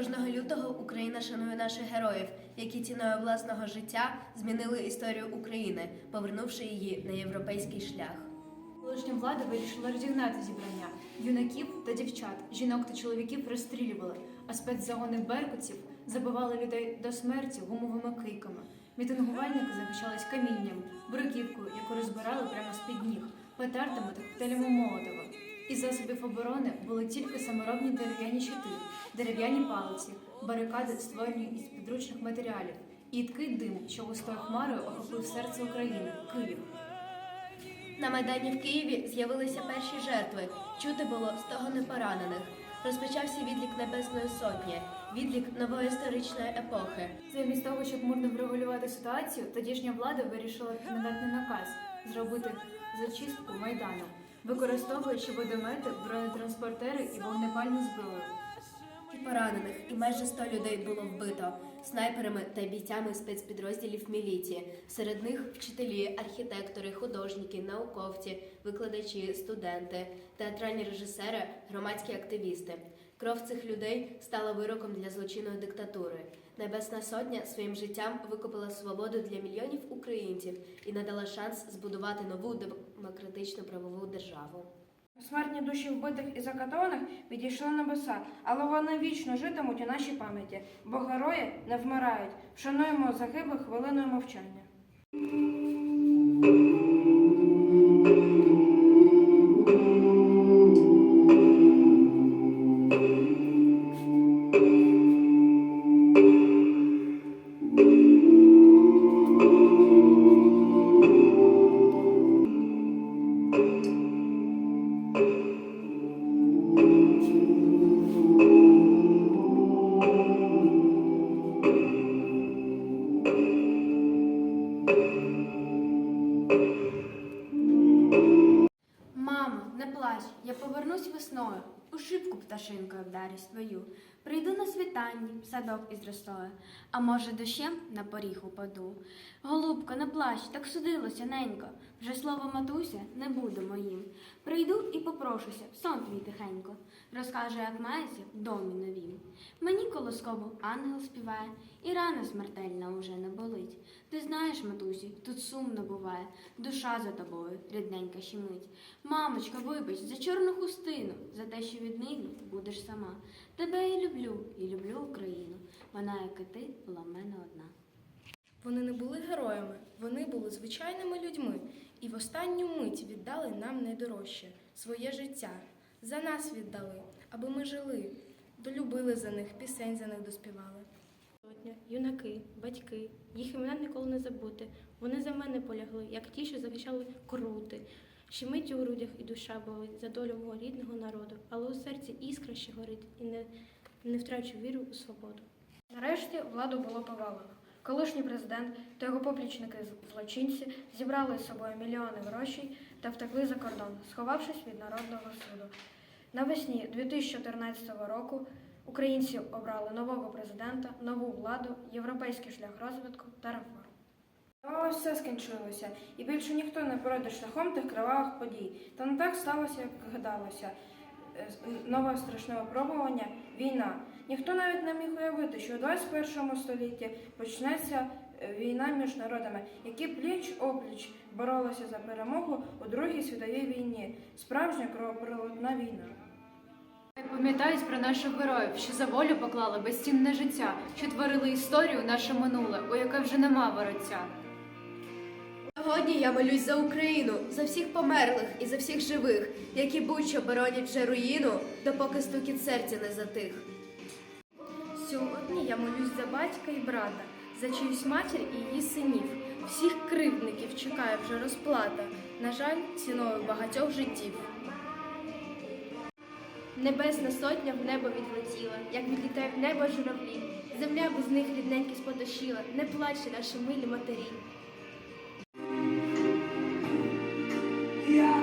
Кожного лютого Україна шанує наших героїв, які ціною власного життя змінили історію України, повернувши її на європейський шлях. Колишня влада вирішила розігнати зібрання. Юнаків та дівчат, жінок та чоловіків розстрілювали, а спецзагони беркутців забивали людей до смерті гумовими кийками. Мітингувальники захищались камінням, бруківкою, яку розбирали прямо з-під ніг, петардами та коктейлями Молотова. Із засобів оборони були тільки саморобні дерев'яні щити, дерев'яні палиці, барикади, створені із підручних матеріалів, і їдкий дим, що густою хмарою охопив серце України Київ. На Майдані в Києві з'явилися перші жертви. Чути було стогони поранених. Розпочався відлік Небесної Сотні, відлік нової історичної епохи. Замість того, щоб мирно врегулювати ситуацію, тодішня влада вирішила надати наказ зробити зачистку майдану, використовуючи водомети, бронетранспортери і вогнепальну зброю. Поранених, і майже 100 людей було вбито снайперами та бійцями спецпідрозділів міліції. Серед них вчителі, архітектори, художники, науковці, викладачі, студенти, театральні режисери, громадські активісти. Кров цих людей стала вироком для злочинної диктатури. Небесна сотня своїм життям викупила свободу для мільйонів українців і надала шанс збудувати нову демократичну правову державу. Смертні душі вбитих і закатованих відійшли небеса, але вони вічно житимуть у нашій пам'яті, бо герої не вмирають. Вшануємо загиблих хвилиною мовчання. Я повернусь весною, у шибку пташинкою вдарюсь твою. Прийду на світанні, садок із росою, а може дощем на поріг упаду. Голубко, не плач, так судилося ненько, вже слово матуся не буде моїм. Прийду і попрошуся, сон твій тихенько, розкаже, як мається в домі новім. Мені колосково ангел співає, і рана смертельна уже не болить. Ти знаєш, матусі, тут сумно буває, душа за тобою, рідненька щемить. Мамочка, вибач за чорну хустину, за те, що віднині будеш сама. Тебе я люблю і люблю Україну. Вона, як і ти, була в мене одна. Вони не були героями, вони були звичайними людьми і в останню мить віддали нам найдорожче своє життя. За нас віддали, аби ми жили, долюбили за них, пісень за них доспівали. Сотня, юнаки, батьки, їх імена ніколи не забути. Вони за мене полягли, як ті, що захищали крути. Щемить у грудях і душа болить за долю мого рідного народу, але у серці іскра ще горить і не, не втрачу віру у свободу. Нарешті владу було повалено. Колишній президент та його поплічники злочинці зібрали з собою мільйони грошей та втекли за кордон, сховавшись від народного суду. Навесні 2014 року українці обрали нового президента, нову владу, європейський шлях розвитку та реформ. А все скінчилося, і більше ніхто не пройде шляхом тих кривавих подій. Та не так сталося, як гадалося. Е, Нове страшне випробування війна. Ніхто навіть не міг уявити, що у 21 столітті почнеться е, війна між народами, які пліч опліч боролися за перемогу у Другій світовій війні. Справжня кровопролитна війна. Пам'ятають про наших героїв, що за волю поклали безцінне життя, що творили історію наше минуле, у яке вже нема вороття. Сьогодні я молюсь за Україну, за всіх померлих і за всіх живих, які будь-що боронять вже руїну, допоки стукіт серця не затих. Сьогодні я молюсь за батька і брата, за чиюсь матір і її синів. Всіх кривдників чекає вже розплата, на жаль, ціною багатьох життів. Небесна сотня в небо відлетіла, як відлітає в небо журавлі. Земля без них рідненькі спотошіла, не плачте наші милі матері. Я